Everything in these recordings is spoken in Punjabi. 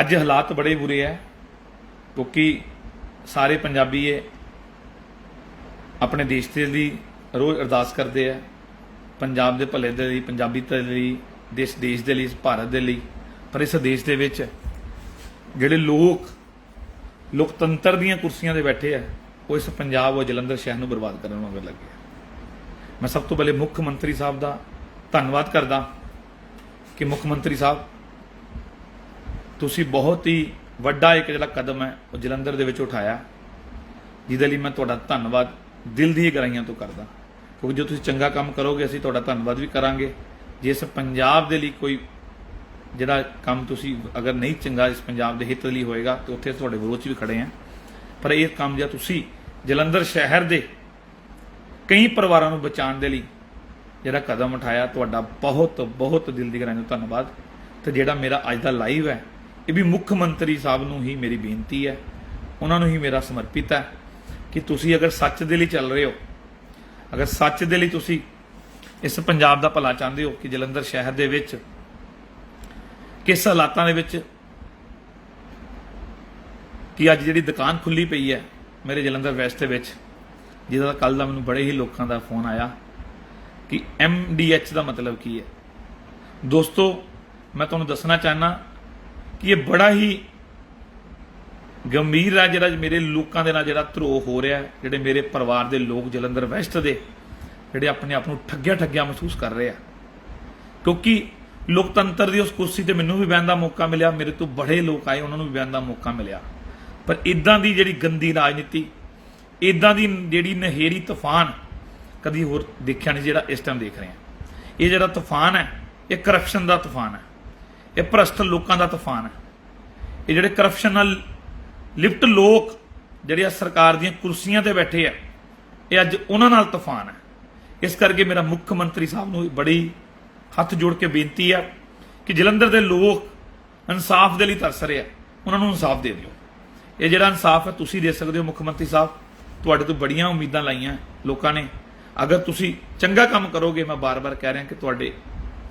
ਅੱਜ ਹਾਲਾਤ ਬੜੇ ਬੁਰੇ ਹੈ ਕਿਉਂਕਿ ਸਾਰੇ ਪੰਜਾਬੀ ਇਹ ਆਪਣੇ ਦੇਸ਼ ਦੇ ਲਈ ਰੋਜ਼ ਅਰਦਾਸ ਕਰਦੇ ਆ ਪੰਜਾਬ ਦੇ ਭਲੇ ਦੇ ਲਈ, ਪੰਜਾਬੀ ਦੇ ਲਈ, ਦੇਸ਼ ਦੇਸ਼ ਦੇ ਲਈ, ਭਾਰਤ ਦੇ ਲਈ। ਪਰ ਇਸ ਦੇਸ਼ ਦੇ ਵਿੱਚ ਜਿਹੜੇ ਲੋਕ, ਲੋਕਤੰਤਰ ਦੀਆਂ ਕੁਰਸੀਆਂ ਤੇ ਬੈਠੇ ਆ ਉਹ ਇਸ ਪੰਜਾਬ ਉਹ ਜਲੰਧਰ ਸ਼ਹਿਰ ਨੂੰ ਬਰਬਾਦ ਕਰਨ ਮਗਰ ਲੱਗੇ ਮੈਂ ਸਭ ਤੋਂ ਪਹਿਲੇ ਮੁੱਖ ਮੰਤਰੀ ਸਾਹਿਬ ਦਾ ਧੰਨਵਾਦ ਕਰਦਾ ਕਿ ਮੁੱਖ ਮੰਤਰੀ ਸਾਹਿਬ ਤੁਸੀਂ ਬਹੁਤ ਹੀ ਵੱਡਾ ਇੱਕ ਜਿਹੜਾ ਕਦਮ ਹੈ, ਉਹ ਜਲੰਧਰ ਦੇ ਵਿੱਚ ਉਠਾਇਆ। ਜਿਹਦੇ ਲਈ ਮੈਂ ਤੁਹਾਡਾ ਧੰਨਵਾਦ ਦਿਲ ਦੀ ਗਹਿਰਾਈਆਂ ਤੋਂ ਕਰਦਾ। ਕਿਉਂਕਿ ਜੇ ਤੁਸੀਂ ਚੰਗਾ ਕੰਮ ਕਰੋਗੇ, ਅਸੀਂ ਤੁਹਾਡਾ ਧੰਨਵਾਦ ਵੀ ਕਰਾਂਗੇ। ਜੇ ਇਸ ਪੰਜਾਬ ਦੇ ਲਈ ਕੋਈ ਜਿਹੜਾ ਕੰਮ ਤੁਸੀਂ ਅਗਰ ਨਹੀਂ ਚੰਗਾ ਇਸ ਪੰਜਾਬ ਦੇ ਹਿੱਤ ਲਈ ਹੋਏਗਾ, ਤੇ ਉੱਥੇ ਤੁਹਾਡੇ ਵਿਰੋਧ 'ਚ ਵੀ ਖੜੇ ਆ ਪਰ ਇਹ ਕੰਮ ਜਾਂ ਤੁਸੀਂ ਜਲੰਧਰ ਸ਼ਹਿਰ ਦੇ ਕਈ ਪਰਿਵਾਰਾਂ ਨੂੰ ਬਚਾਉਣ ਦੇ ਲਈ ਜਿਹੜਾ ਕਦਮ ਉਠਾਇਆ, ਤੁਹਾਡਾ ਬਹੁਤ ਬਹੁਤ ਦਿਲ ਦੀ ਗਹਿਰਾਈ ਤੋਂ ਧੰਨਵਾਦ। ਤੇ ਜਿਹੜਾ ਮੇਰਾ ਅੱਜ ਦਾ ਲਾਈਵ ਹੈ ਇਹ ਵੀ ਮੁੱਖ ਮੰਤਰੀ ਸਾਹਿਬ ਨੂੰ ਹੀ ਮੇਰੀ ਬੇਨਤੀ ਹੈ, ਉਹਨਾਂ ਨੂੰ ਹੀ ਮੇਰਾ ਸਮਰਪਿਤ ਹੈ ਕਿ ਤੁਸੀਂ ਅਗਰ ਸੱਚ ਦੇ ਲਈ ਚੱਲ ਰਹੇ ਹੋ, ਅਗਰ ਸੱਚ ਦੇ ਲਈ ਤੁਸੀਂ ਇਸ ਪੰਜਾਬ ਦਾ ਭਲਾ ਚਾਹੁੰਦੇ ਹੋ ਕਿ ਜਲੰਧਰ ਸ਼ਹਿਰ ਦੇ ਵਿੱਚ, ਕਿਸ ਹਾਲਾਤਾਂ ਦੇ ਵਿੱਚ ਕਿ ਅੱਜ ਜਿਹੜੀ ਦੁਕਾਨ ਖੁੱਲੀ ਪਈ ਹੈ ਮੇਰੇ ਜਲੰਧਰ ਵੈਸਟ ਦੇ ਵਿੱਚ, ਜਿਹਦਾ ਕੱਲ ਦਾ ਮੈਨੂੰ ਬੜੇ ਹੀ ਲੋਕਾਂ ਦਾ ਫੋਨ ਆਇਆ ਕਿ ਐਮਡੀਐਚ ਦਾ ਮਤਲਬ ਕੀ ਹੈ। ਦੋਸਤੋ, ਮੈਂ ਤੁਹਾਨੂੰ ਦੱਸਣਾ ਚਾਹਨਾ ਇਹ ਬੜਾ ਹੀ ਗੰਭੀਰ ਹੈ ਜਿਹੜਾ ਮੇਰੇ ਲੋਕਾਂ ਦੇ ਨਾਲ ਜਿਹੜਾ ਧਰੋਹ ਹੋ ਰਿਹਾ ਹੈ, ਜਿਹੜੇ ਮੇਰੇ ਪਰਿਵਾਰ ਦੇ ਲੋਕ ਜਲੰਧਰ ਵੈਸਟ ਦੇ, ਜਿਹੜੇ ਆਪਣੇ ਆਪ ਨੂੰ ਠੱਗਿਆ ਠੱਗਿਆ ਮਹਿਸੂਸ ਕਰ ਰਹੇ ਆ। ਕਿਉਂਕਿ ਲੋਕਤੰਤਰ ਦੀ ਉਸ ਕੁਰਸੀ ਤੇ ਮੈਨੂੰ ਵੀ ਬਹਿਣ ਦਾ ਮੌਕਾ ਮਿਲਿਆ, ਮੇਰੇ ਤੋਂ ਬੜੇ ਲੋਕ ਆਏ, ਉਹਨਾਂ ਨੂੰ ਵੀ ਬਹਿਣ ਦਾ ਮੌਕਾ ਮਿਲਿਆ। ਪਰ ਇਦਾਂ ਦੀ ਜਿਹੜੀ ਗੰਦੀ ਰਾਜਨੀਤੀ ਇਦਾਂ ਦੀ ਜਿਹੜੀ ਨਹਿਰੀ ਤੂਫਾਨ ਕਦੀ ਹੋਰ ਦੇਖਿਆ ਨਹੀਂ, ਜਿਹੜਾ ਇਸ ਟਾਈਮ ਦੇਖ ਰਹੇ ਹਾਂ। ਇਹ ਜਿਹੜਾ ਤੂਫਾਨ ਹੈ, ਇਹ ਕਰਪਸ਼ਨ ਦਾ ਤੂਫਾਨ ਹੈ। ਇਹ ਭ੍ਰਸ਼ਟ ਲੋਕਾਂ ਦਾ ਤੂਫਾਨ ਹੈ। ਇਹ ਜਿਹੜੇ ਕਰਪਸ਼ਨ ਨਾਲ ਲਿਫਟ ਲੋਕ ਜਿਹੜੇ ਆ ਸਰਕਾਰ ਦੀਆਂ ਕੁਰਸੀਆਂ ਤੇ ਬੈਠੇ ਆ, ਇਹ ਅੱਜ ਉਹਨਾਂ ਨਾਲ ਤੂਫਾਨ ਹੈ। ਇਸ ਕਰਕੇ ਮੇਰਾ ਮੁੱਖ ਮੰਤਰੀ ਸਾਹਿਬ ਨੂੰ ਬੜੀ ਹੱਥ ਜੋੜ ਕੇ ਬੇਨਤੀ ਆ ਕਿ ਜਲੰਧਰ ਦੇ ਲੋਕ ਇਨਸਾਫ ਦੇ ਲਈ ਤਰਸ ਰਹੇ ਆ, ਉਹਨਾਂ ਨੂੰ ਇਨਸਾਫ ਦੇ ਦਿਓ। ਇਹ ਜਿਹੜਾ ਇਨਸਾਫ ਹੈ, ਤੁਸੀਂ ਦੇ ਸਕਦੇ ਹੋ ਮੁੱਖ ਮੰਤਰੀ ਸਾਹਿਬ। ਤੁਹਾਡੇ ਤੋਂ ਬੜੀਆਂ ਉਮੀਦਾਂ ਲਾਈਆਂ ਲੋਕਾਂ ਨੇ। ਅਗਰ ਤੁਸੀਂ ਚੰਗਾ ਕੰਮ ਕਰੋਗੇ, ਮੈਂ ਬਾਰ-ਬਾਰ ਕਹਿ ਰਿਹਾ ਕਿ ਤੁਹਾਡੇ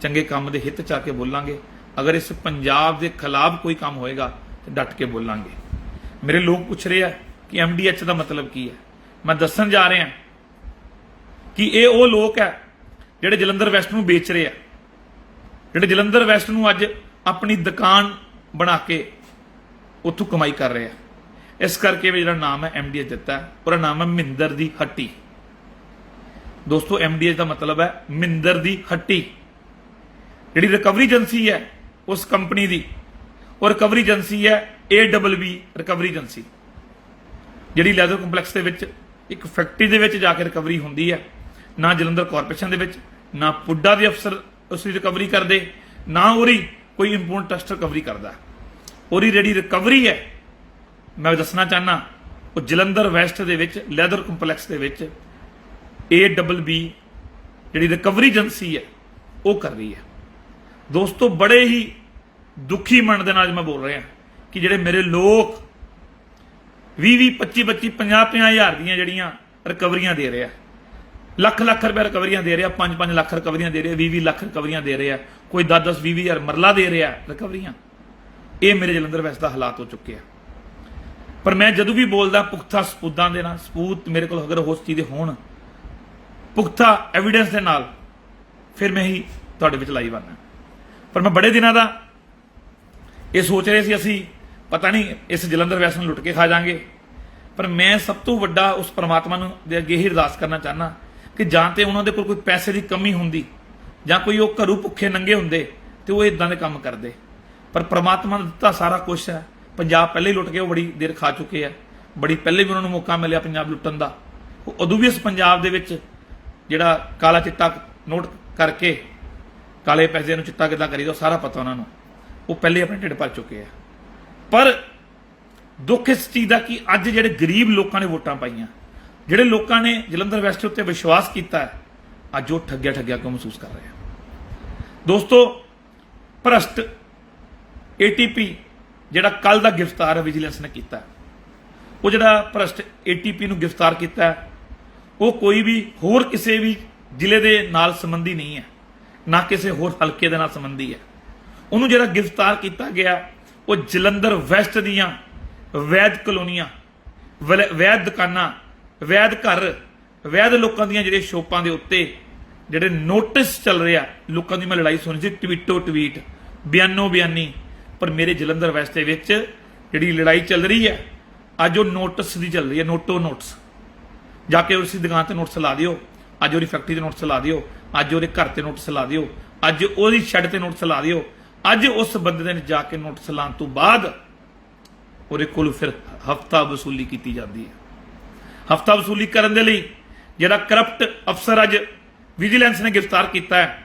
ਚੰਗੇ ਕੰਮ ਦੇ ਹਿੱਤ ਚ ਆ ਕੇ ਬੋਲਾਂਗੇ। ਅਗਰ ਇਸ ਪੰਜਾਬ ਦੇ ਖਿਲਾਫ ਕੋਈ ਕੰਮ ਹੋਏਗਾ, ਤੇ ਡਟ ਕੇ ਬੋਲਾਂਗੇ। ਮੇਰੇ ਲੋਕ ਪੁੱਛ ਰਹੇ ਆ ਕਿ ਐਮਡੀਐਚ ਦਾ ਮਤਲਬ ਕੀ ਹੈ। ਮੈਂ ਦੱਸਣ ਜਾ ਰਿਹਾ ਕਿ ਇਹ ਉਹ ਲੋਕ ਹੈ ਜਿਹੜੇ ਜਲੰਧਰ ਵੈਸਟ ਨੂੰ ਵੇਚ ਰਹੇ ਆ। ਜਿਹੜੇ ਜਲੰਧਰ ਵੈਸਟ ਨੂੰ ਅੱਜ ਆਪਣੀ ਦੁਕਾਨ ਬਣਾ ਕੇ ਉੱਥੋਂ ਕਮਾਈ ਕਰ ਰਹੇ ਆ। ਇਸ ਕਰਕੇ ਵੀ ਜਿਹੜਾ ਨਾਮ ਹੈ ਐਮਡੀਐਚ ਦਿੱਤਾ ਉਹਦਾ ਨਾਮ ਹੈ ਮਿੰਦਰ ਦੀ ਹੱਟੀ। ਦੋਸਤੋ ਐਮਡੀਐਚ ਦਾ ਮਤਲਬ ਹੈ ਮਿੰਦਰ ਦੀ ਹੱਟੀ। ਜਿਹੜੀ ਰਿਕਵਰੀ ਏਜੰਸੀ ਹੈ ਉਸ ਕੰਪਨੀ ਦੀ। ਉਹ ਰਿਕਵਰੀ ਏਜੰਸੀ ਹੈ A double B recovery agency ਜਿਹੜੀ ਲੈਦਰ ਕੰਪਲੈਕਸ ਦੇ ਵਿੱਚ ਇੱਕ ਫੈਕਟਰੀ ਦੇ ਵਿੱਚ ਜਾ ਕੇ ਰਿਕਵਰੀ ਹੁੰਦੀ ਹੈ। ਨਾ ਜਲੰਧਰ ਕਾਰਪੋਰੇਸ਼ਨ ਦੇ ਵਿੱਚ, ਨਾ ਪੁੱਡਾ ਦੇ ਅਫਸਰ ਉਸ ਦੀ ਰਿਕਵਰੀ ਕਰਦੇ, ਨਾ ਉਹਦੀ ਕੋਈ ਇੰਪੋਰਟ ਟੈਸਟ ਰਿਕਵਰੀ ਕਰਦਾ। ਉਹਦੀ ਜਿਹੜੀ ਰਿਕਵਰੀ ਹੈ, ਮੈਂ ਦੱਸਣਾ ਚਾਹਨਾ ਉਹ ਜਲੰਧਰ ਵੈਸਟ ਦੇ ਵਿੱਚ ਲੈਦਰ ਕੰਪਲੈਕਸ ਦੇ ਵਿੱਚ ਏਡਬਲਬੀ ਜਿਹੜੀ ਰਿਕਵਰੀ ਏਜੰਸੀ ਹੈ, ਉਹ ਕਰ ਰਹੀ ਹੈ। ਦੋਸਤੋ, ਬੜੇ ਹੀ ਦੁਖੀ ਮਨ ਦੇ ਨਾਲ ਮੈਂ ਬੋਲ ਰਿਹਾ ਕਿ ਜਿਹੜੇ ਮੇਰੇ ਲੋਕ 20 20 25 25 50 50 ਹਜ਼ਾਰ ਦੀਆਂ ਜਿਹੜੀਆਂ ਰਿਕਵਰੀਆਂ ਦੇ ਰਿਹਾ ਲੱਖ ਲੱਖ ਰੁਪਏ ਰਿਕਵਰੀਆਂ ਦੇ ਰਿਹਾ 5 5 ਲੱਖ ਰਿਕਵਰੀਆਂ ਦੇ ਰਿਹਾ 20 20 ਲੱਖ ਰਿਕਵਰੀਆਂ ਦੇ ਰਿਹਾ, ਕੋਈ 10 10 20 ਹਜ਼ਾਰ ਮਰਲਾ ਦੇ ਰਿਹਾ ਰਿਕਵਰੀਆਂ, ਇਹ ਮੇਰੇ ਜਲੰਧਰ ਵੈਸਟ ਦਾ ਹਾਲਾਤ ਹੋ ਚੁੱਕੇ ਆ। ਪਰ ਮੈਂ ਜਦੋਂ ਵੀ ਬੋਲਦਾ, ਪੁਖਤਾ ਸਬੂਤਾਂ ਦੇ ਨਾਲ ਸਬੂਤ ਮੇਰੇ ਕੋਲ ਅਗਰ ਉਸ ਚੀਜ਼ ਦੇ ਹੋਣ, ਪੁਖਤਾ ਐਵੀਡੈਂਸ ਦੇ ਨਾਲ, ਫਿਰ ਮੈਂ ਹੀ ਤੁਹਾਡੇ ਵਿੱਚ ਲਾਈਵ ਆਣਾ ਪਰ ਮੈਂ ਬੜੇ ਦਿਨਾਂ ਦਾ ਇਹ ਸੋਚ ਰਹੇ ਸੀ ਅਸੀਂ, ਪਤਾ ਨਹੀਂ ਇਸ ਜਲੰਧਰ ਵੈਸ ਨੂੰ ਲੁੱਟ ਕੇ ਖਾ ਜਾਾਂਗੇ। ਪਰ ਮੈਂ ਸਭ ਤੋਂ ਵੱਡਾ ਉਸ ਪਰਮਾਤਮਾ ਨੂੰ ਦੇ ਅੱਗੇ ਹੀ ਅਰਦਾਸ ਕਰਨਾ ਚਾਹਨਾ ਕਿ ਜਾਂ ਤੇ ਉਹਨਾਂ ਦੇ ਕੋਲ ਕੋਈ ਪੈਸੇ ਦੀ ਕਮੀ ਹੁੰਦੀ ਜਾਂ ਕੋਈ ਉਹ ਘਰੂ ਭੁੱਖੇ ਨੰਗੇ ਹੁੰਦੇ ਤੇ ਉਹ ਇਦਾਂ ਦੇ ਕੰਮ ਕਰਦੇ। ਪਰ ਪ੍ਰਮਾਤਮਾ ਦਾ ਦਿੱਤਾ ਸਾਰਾ ਕੁਝ ਹੈ। ਪੰਜਾਬ ਪਹਿਲੇ ਹੀ ਲੁੱਟ ਕੇ ਉਹ ਬੜੀ ਦੇਰ ਖਾ ਚੁੱਕੇ ਆ। ਬੜੀ ਪਹਿਲੇ ਵੀ ਉਹਨਾਂ ਨੂੰ ਮੌਕਾ ਮਿਲਿਆ ਪੰਜਾਬ ਲੁੱਟਣ ਦਾ। ਉਹ ਉਦੋਂ ਵੀ ਇਸ ਪੰਜਾਬ ਦੇ ਵਿੱਚ ਜਿਹੜਾ ਕਾਲਾ ਚਿੱਟਾ ਨੋਟ ਕਰਕੇ ਕਾਲੇ ਪੈਸੇ ਨੂੰ ਚਿੱਟਾ ਕਿੱਦਾਂ ਕਰੀਦਾ, ਉਹ ਸਾਰਾ ਪਤਾ ਉਹਨਾਂ ਨੂੰ। ਉਹ ਪਹਿਲੇ ਆਪਣੇ ਢਿੱਡ ਭਰ ਚੁੱਕੇ ਆ। ਪਰ ਦੁੱਖ ਇਸ ਚੀਜ਼ ਦਾ ਕਿ ਅੱਜ ਜਿਹੜੇ ਗਰੀਬ ਲੋਕਾਂ ਨੇ ਵੋਟਾਂ ਪਾਈਆਂ, ਜਿਹੜੇ ਲੋਕਾਂ ਨੇ ਜਲੰਧਰ ਵੈਸਟ ਉੱਤੇ ਵਿਸ਼ਵਾਸ ਕੀਤਾ ਅੱਜ ਉਹ ਠੱਗਿਆ ਠੱਗਿਆ ਕਿਉਂ ਮਹਿਸੂਸ ਕਰ ਰਹੇ ਆ? ਦੋਸਤੋ, ਭ੍ਰਸ਼ਟ ਏਟੀਪੀ ਜਿਹੜਾ ਕੱਲ ਦਾ ਗ੍ਰਿਫਤਾਰ ਵਿਜੀਲੈਂਸ ਨੇ ਕੀਤਾ ਉਹ ਜਿਹੜਾ ਭ੍ਰਸ਼ਟ ਏਟੀਪੀ ਨੂੰ ਗ੍ਰਿਫਤਾਰ ਕੀਤਾ ਉਹ ਕੋਈ ਵੀ ਹੋਰ ਕਿਸੇ ਵੀ ਜ਼ਿਲ੍ਹੇ ਦੇ ਨਾਲ ਸੰਬੰਧੀ ਨਹੀਂ ਹੈ। ਨਾ ਕਿਸੇ ਹੋਰ ਹਲਕੇ ਦੇ ਨਾਲ ਸੰਬੰਧੀ ਹੈ। ਉਹਨੂੰ ਜਿਹੜਾ ਗ੍ਰਿਫਤਾਰ ਕੀਤਾ ਗਿਆ, ਉਹ ਜਲੰਧਰ ਵੈਸਟ ਦੀਆਂ ਵੈਦ ਕਲੋਨੀਆਂ, ਵਲ- ਵੈਦ ਦੁਕਾਨਾਂ, ਵੈਦ ਘਰ, ਵੈਦ ਲੋਕਾਂ ਦੀਆਂ ਜਿਹੜੇ ਸ਼ੋਪਾਂ ਦੇ ਉੱਤੇ ਜਿਹੜੇ ਨੋਟਿਸ ਚੱਲ ਰਿਹਾ ਲੋਕਾਂ ਦੀ ਮੈਂ ਲੜਾਈ ਸੁਣੀ ਸੀ, ਟਵੀਟੋ ਟਵੀਟ, ਬਿਆਨੋ ਬਿਆਨੀ, ਪਰ ਮੇਰੇ ਜਲੰਧਰ ਵੈਸਟ ਦੇ ਵਿੱਚ ਜਿਹੜੀ ਲੜਾਈ ਚੱਲ ਰਹੀ ਹੈ, ਅੱਜ ਉਹ ਨੋਟਿਸ ਦੀ ਚੱਲ ਰਹੀ ਹੈ, ਨੋਟੋ ਨੋਟਸ। ਜਾ ਕੇ ਉਸੇ ਦੁਕਾਨ ਤੇ ਨੋਟਿਸ ਲਾ ਦਿਓ, ਅੱਜ ਉਹਦੀ ਫੈਕਟਰੀ ਤੇ ਨੋਟਿਸ ਲਾ ਦਿਓ ਅੱਜ ਉਹਦੇ ਘਰ ਤੇ ਨੋਟਿਸ ਲਾ ਦਿਓ। ਅੱਜ ਉਹਦੀ ਛੱਡ ਤੇ ਨੋਟਿਸ ਲਾ ਦਿਓ। ਅੱਜ ਉਸ ਬੰਦੇ ਨੇ ਜਾ ਕੇ ਨੋਟਿਸ ਲਾਉਣ ਤੋਂ ਬਾਅਦ ਉਹਦੇ ਕੋਲ ਫਿਰ ਹਫਤਾ ਵਸੂਲੀ ਕੀਤੀ ਜਾਂਦੀ ਹੈ। ਹਫਤਾ ਵਸੂਲੀ ਕਰਨ ਦੇ ਲਈ ਜਿਹੜਾ ਕਰਪਟ ਅਫਸਰ ਅੱਜ ਵਿਜੀਲੈਂਸ ਨੇ ਗ੍ਰਿਫਤਾਰ ਕੀਤਾ ਹੈ,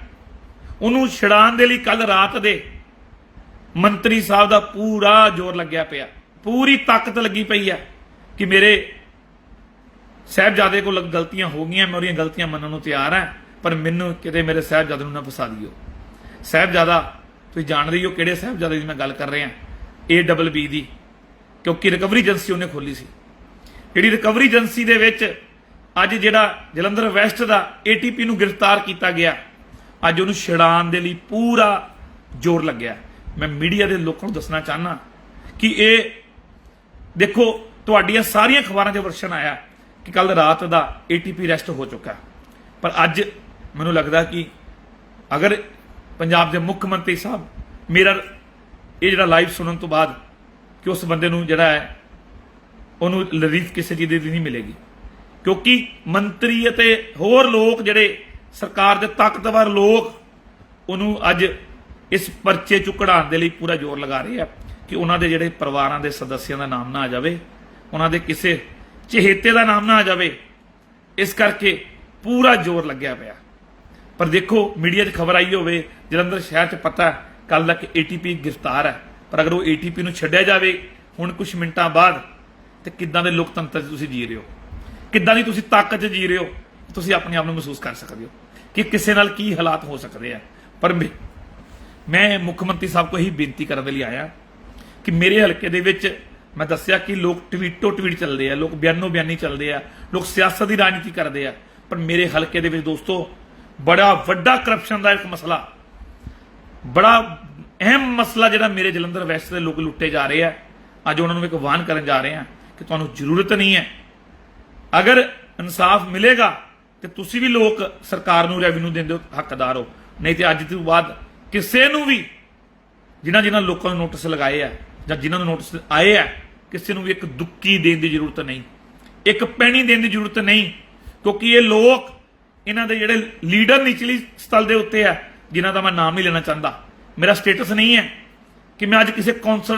ਉਹਨੂੰ ਛਡਾਉਣ ਦੇ ਲਈ ਕੱਲ ਰਾਤ ਦੇ ਮੰਤਰੀ ਸਾਹਿਬ ਦਾ ਪੂਰਾ ਜ਼ੋਰ ਲੱਗਿਆ ਪਿਆ। ਪੂਰੀ ਤਾਕਤ ਲੱਗੀ ਪਈ ਹੈ ਕਿ ਮੇਰੇ ਸਾਹਿਬਜ਼ਾਦੇ ਕੋਲ ਗਲਤੀਆਂ ਹੋ ਗਈਆਂ, ਮੈਂ ਉਹਦੀਆਂ ਗਲਤੀਆਂ ਮੰਨਣ ਨੂੰ ਤਿਆਰ ਹਾਂ। ਪਰ ਮੈਨੂੰ ਕਿਤੇ ਮੇਰੇ ਸਾਹਿਬਜ਼ਾਦੇ ਨੂੰ ਨਾ ਫਸਾ ਦਿਓ। ਸਾਹਿਬਜ਼ਾਦਾ, ਤੁਸੀਂ ਜਾਣਦੇ ਹੀ ਹੋ ਕਿਹੜੇ ਸਾਹਿਬਜ਼ਾਦੇ ਦੀ ਮੈਂ ਗੱਲ ਕਰ ਰਿਹਾ। ਏ ਡਬਲ ਬੀ ਦੀ, ਕਿਉਂਕਿ ਰਿਕਵਰੀ ਏਜੰਸੀ ਉਹਨੇ ਖੋਲੀ ਸੀ। ਜਿਹੜੀ ਰਿਕਵਰੀ ਏਜੰਸੀ ਦੇ ਵਿੱਚ ਅੱਜ ਜਿਹੜਾ ਜਲੰਧਰ ਵੈਸਟ ਦਾ ਏਟੀਪੀ ਨੂੰ ਗ੍ਰਿਫਤਾਰ ਕੀਤਾ ਗਿਆ, ਅੱਜ ਉਹਨੂੰ ਛਡਾਉਣ ਦੇ ਲਈ ਪੂਰਾ ਜ਼ੋਰ ਲੱਗਿਆ। ਮੈਂ ਮੀਡੀਆ ਦੇ ਲੋਕਾਂ ਨੂੰ ਦੱਸਣਾ ਚਾਹਨਾ ਕਿ ਇਹ ਦੇਖੋ, ਤੁਹਾਡੀਆਂ ਸਾਰੀਆਂ ਅਖਬਾਰਾਂ 'ਚ ਵਰਸ਼ਨ ਆਇਆ ਕਿ ਕੱਲ ਰਾਤ ਦਾ ਏਟੀਪੀ ਰੈਸਟ ਹੋ ਚੁੱਕਾ। ਪਰ ਅੱਜ ਮੈਨੂੰ ਲੱਗਦਾ ਕਿ ਅਗਰ ਪੰਜਾਬ ਦੇ ਮੁੱਖ ਮੰਤਰੀ ਸਾਹਿਬ ਮੇਰਾ ਇਹ ਜਿਹੜਾ ਲਾਈਵ ਸੁਣਨ ਤੋਂ ਬਾਅਦ ਕਿ ਉਸ ਬੰਦੇ ਨੂੰ ਜਿਹੜਾ ਹੈ, ਉਹਨੂੰ ਰਿਲੀਫ ਕਿਸੇ ਚੀਜ਼ ਦੀ ਨਹੀਂ ਮਿਲੇਗੀ। ਕਿਉਂਕਿ ਮੰਤਰੀ ਅਤੇ ਹੋਰ ਲੋਕ ਜਿਹੜੇ ਸਰਕਾਰ ਦੇ ਤਾਕਤਵਰ ਲੋਕ, ਉਹਨੂੰ ਅੱਜ ਇਸ ਪਰਚੇ ਚੋਂ ਕਢਾਉਣ ਦੇ ਲਈ ਪੂਰਾ ਜ਼ੋਰ ਲਗਾ ਰਹੇ ਆ ਕਿ ਉਹਨਾਂ ਦੇ ਜਿਹੜੇ ਪਰਿਵਾਰਾਂ ਦੇ ਸਦੱਸਿਆਂ ਦਾ ਨਾਮ ਨਾ ਆ ਜਾਵੇ, ਉਹਨਾਂ ਦੇ ਕਿਸੇ ਚਹੇਤੇ ਦਾ ਨਾਮ ਨਾ ਆ ਜਾਵੇ। ਇਸ ਕਰਕੇ ਪੂਰਾ ਜ਼ੋਰ ਲੱਗਿਆ ਪਿਆ। ਪਰ ਦੇਖੋ, ਮੀਡੀਆ 'ਚ ਖਬਰ ਆਈ ਹੋਵੇ, ਜਲੰਧਰ ਸ਼ਹਿਰ 'ਚ ਪਤਾ ਕੱਲ ਤੱਕ ਏਟੀਪੀ ਗ੍ਰਿਫਤਾਰ ਹੈ। ਪਰ ਅਗਰ ਉਹ ਏਟੀਪੀ ਨੂੰ ਛੱਡਿਆ ਜਾਵੇ, ਹੁਣ ਕੁਝ ਮਿੰਟਾਂ ਬਾਅਦ, ਤੇ ਕਿੱਦਾਂ ਦੇ ਲੋਕਤੰਤਰ 'ਚ ਤੁਸੀਂ ਜੀ ਰਹੇ ਹੋ? ਕਿੱਦਾਂ ਦੀ ਤੁਸੀਂ ਤਾਕਤ 'ਚ ਜੀ ਰਹੇ ਹੋ? ਤੁਸੀਂ ਆਪਣੇ ਆਪ ਨੂੰ ਮਹਿਸੂਸ ਕਰ ਸਕਦੇ ਹੋ ਕਿ ਕਿਸੇ ਨਾਲ ਕੀ ਹਾਲਾਤ ਹੋ ਸਕਦੇ ਆ। ਪਰ ਮੈਂ- ਮੁੱਖ ਮੰਤਰੀ ਸਾਹਿਬ ਕੋਲ ਹੀ ਬੇਨਤੀ ਕਰਨ ਦੇ ਲਈ ਆਇਆ ਕਿ ਮੇਰੇ ਹਲਕੇ ਦੇ ਵਿੱਚ ਮੈਂ ਦੱਸਿਆ ਕਿ ਲੋਕ ਟਵੀਟੋ ਟਵੀਟ ਚੱਲਦੇ ਆ, ਲੋਕ ਬਿਆਨੋ ਬਿਆਨੀ ਚੱਲਦੇ ਆ, ਲੋਕ ਸਿਆਸਤ ਦੀ ਰਾਜਨੀਤੀ ਕਰਦੇ ਆ। ਪਰ ਮੇਰੇ ਹਲਕੇ ਦੇ ਵਿੱਚ ਦੋਸਤੋ ਬੜਾ ਵੱਡਾ ਕਰਪਸ਼ਨ ਦਾ ਇੱਕ ਮਸਲਾ। ਬੜਾ ਅਹਿਮ ਮਸਲਾ ਜਿਹੜਾ ਮੇਰੇ ਜਲੰਧਰ ਵੈਸਟ ਦੇ ਲੋਕ ਲੁੱਟੇ ਜਾ ਰਹੇ ਆ। ਅੱਜ ਉਹਨਾਂ ਨੂੰ ਇੱਕ ਵਾਹਨ ਕਰਨ ਜਾ ਰਹੇ ਆ ਕਿ ਤੁਹਾਨੂੰ ਜ਼ਰੂਰਤ ਨਹੀਂ ਹੈ। ਅਗਰ ਇਨਸਾਫ ਮਿਲੇਗਾ ਤੇ ਤੁਸੀਂ ਵੀ ਲੋਕ ਸਰਕਾਰ ਨੂੰ ਰੈਵਨਿਊ ਦਿੰਦੇ ਹੋ ਹੱਕਦਾਰ ਹੋ। ਨਹੀਂ ਤੇ ਅੱਜ ਤੋਂ ਬਾਅਦ ਕਿਸੇ ਨੂੰ ਵੀ ਜਿਨ੍ਹਾਂ ਜਿਨ੍ਹਾਂ ਲੋਕਾਂ ਨੂੰ ਨੋਟਿਸ ਲਗਾਏ ਆ ਜਾਂ ਜਿਨ੍ਹਾਂ ਨੂੰ ਨੋਟਿਸ ਆਏ ਆ, ਕਿਸੇ ਨੂੰ ਵੀ ਇੱਕ ਦੁੱਕੀ ਦੇਣ ਦੀ ਜ਼ਰੂਰਤ ਨਹੀਂ। ਇੱਕ ਪੈਣੀ ਦੇਣ ਦੀ ਜ਼ਰੂਰਤ ਨਹੀਂ। ਕਿਉਂਕਿ ਇਹ ਲੋਕ ਇਹਨਾਂ ਦੇ ਜਿਹੜੇ ਲੀਡਰ ਨਿਚਲੀ ਸਤਲ ਦੇ ਉੱਤੇ ਆ, ਜਿਨ੍ਹਾਂ ਦਾ ਮੈਂ ਨਾਮ ਨਹੀਂ ਲੈਣਾ ਚਾਹੁੰਦਾ। ਮੇਰਾ ਸਟੇਟਸ ਨਹੀਂ ਹੈ ਕਿ ਮੈਂ ਅੱਜ ਕਿਸੇ ਕੌਂਸਲਰ